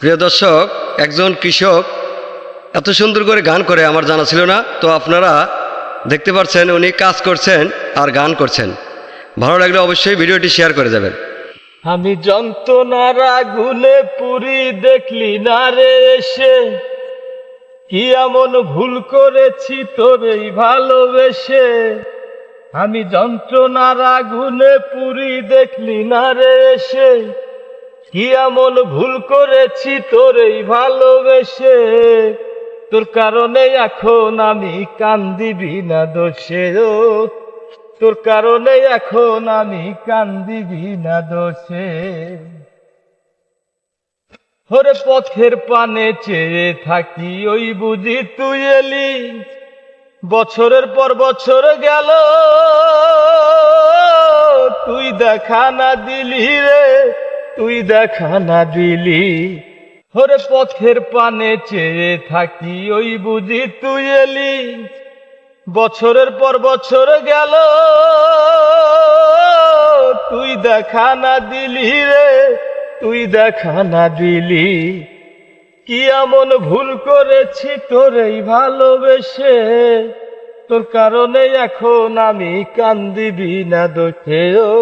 প্রিয় দর্শক, একজন কৃষক এত সুন্দর করে গান করে, আমার জানা ছিল না। তো আপনারা দেখতে পাচ্ছেন উনি কাজ করছেন আর গান করছেন। ভালো লাগলে অবশ্যই ভিডিওটি শেয়ার করে যাবেন। আমি যন্ত্রণার আগুনে পুরি দেখলি না রে এসে। কি এমন ভুল করেছি তোর এই ভালোবেসে। আমি যন্ত্রণার আগুনে পুরি দেখলি না রে এসে। কি এমন ভুল করেছি তোর এই ভালোবেসে? তোর কারণে এখন আমি কান্দিবি না দোষে তোর কারণে এখন আমি কান্দিবি না দোষে। ওরে পথের পানে চেয়ে থাকি ওই বুঝি তুই এলি। বছরের পর বছর গেল, তুই দেখা না দিলি রে। তুই দেখা না দিলি। ওরে পথের পানে চেয়ে থাকি, ওই বুঝি তুই এলি। বছরের পর বছর গেল, তুই দেখা না দিলি রে, তুই দেখা না দিলি। কি এমন ভুল করেছি তোর এই ভালোবেসে? তোর কারণে এখন আমি কান্দিবি না দোষে ও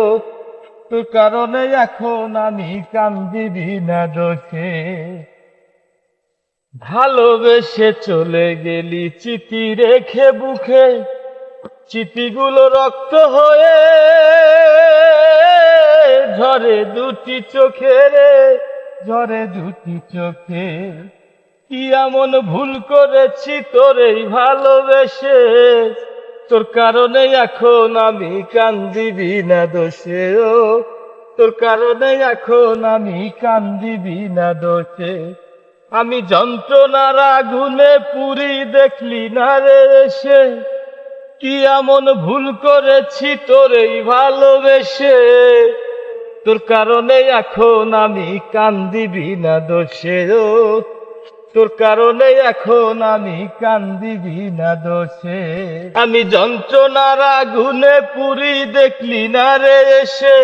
তোর কারণে এখন আমি কান্দিবি না দোষে ভালোবেসে চলে গেলি চিঠি রেখে বুকে, চিঠিগুলো রক্ত হয়ে ঝরে দুটি চোখে রে, ঝরে দুটি চোখে। কি এমন ভুল করেছি তোর এই ভালোবেসে? তোর কারণে এখন আমি কান্দিবি না দোষে ও। তোর কারণে এখন আমি কান্দিবি না দোষে। আমি যন্ত্রণার আগুনে পুরি দেখলি না রে এসে কি এমন ভুল করেছি তোর এই ভালোবেসে। তোর কারণে এখন আমি কান্দিবি না দোষে ও। তোর কারণে এখন আমি কান্দিবি না দোষে। আমি যন্ত্রণার আগুনে পুরি দেখলি না রে এসে।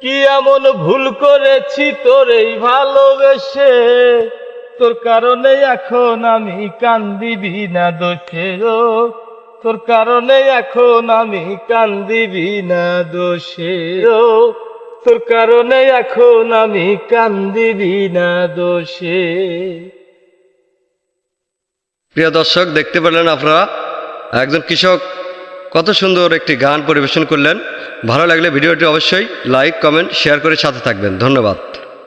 কি এমন ভুল করেছি তোর এই ভালোবেসে। তোর কারণে এখন আমি কান্দিবি না দোষে ও। তোর কারণে এখন আমি কান্দিবি না দোষে ও। তোর কারণে এখন আমি কান্দিবি না দোষে। প্রিয় দর্শক, দেখতে পেলেন আপনারা, একজন কৃষক কত সুন্দর একটি গান পরিবেশন করলেন। ভালো লাগলে ভিডিওটি অবশ্যই লাইক, কমেন্ট, শেয়ার করে সাথে থাকবেন। ধন্যবাদ।